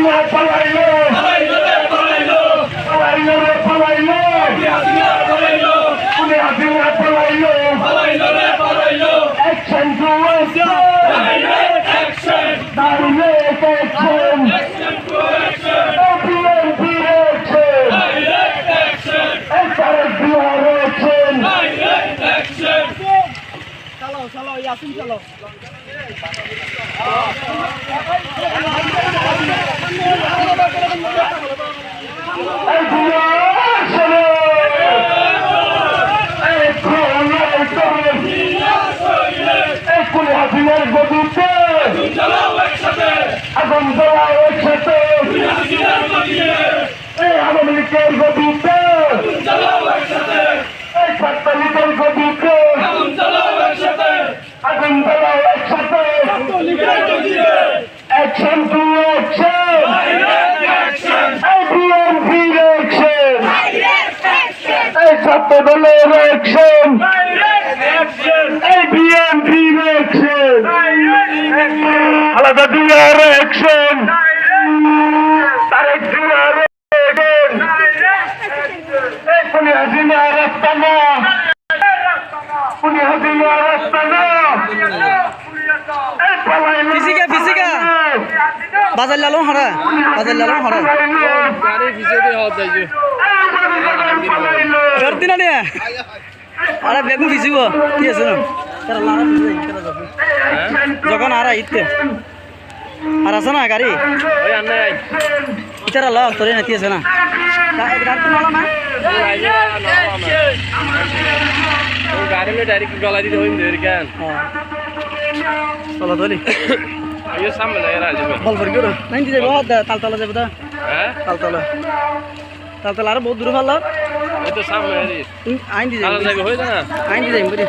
হাসিনা পালাইলো পালাইলো রে পালাইলো উনি হাসিনা পালাইলো পালাইলো রে পালাইলো action to direct action direct action action to action OPMP action direct action SRS Bihar action direct action চালাও চালাও ইয়াসিন চালাও হাসিনার গতিতে আগুন জ্বালাও একসাথে এই আওয়ামী লীগের গতিতে এই ছাত্রলীগের গতিতে আগুন জ্বালাও একসাথে অ্যাকশন টু অ্যাকশন এই বিএনপির অ্যাকশন এই ছাত্র দলের অ্যাকশন এই বিএনপির অ্যাকশন আলাদা দিয়ার অ্যাকশন তারেক জিয়ার অ্যাকশন এই পুনি হাসিনা রাস্তা না পুনি হাসিনা রাস্তা না ফিজিকা, ফিজিকা। বাজার লালো হারা বাজার লালো হারা। গাড়ি পিছিয়ে হওয়া যায় না রে? আরে বেগু ভিজিব। কি আছে না? যখন আর ইতে। আর আছে না গাড়ি? ইতারা ল তোরে নাতি আছে না? গাড়ি মে ডাইরেক্ট গলা দিতে হইম দেরি কেন? চলো তোলি আইও সামনে লাগা রাজবে বল ফর গরো নাই দিতে বহুত তাল তাল যাবে তো হ্যাঁ? তাল তাল তালতলা আর বহুত দূর ভালো। আইন দিয়ে না? আইন দিয়ে বুঝি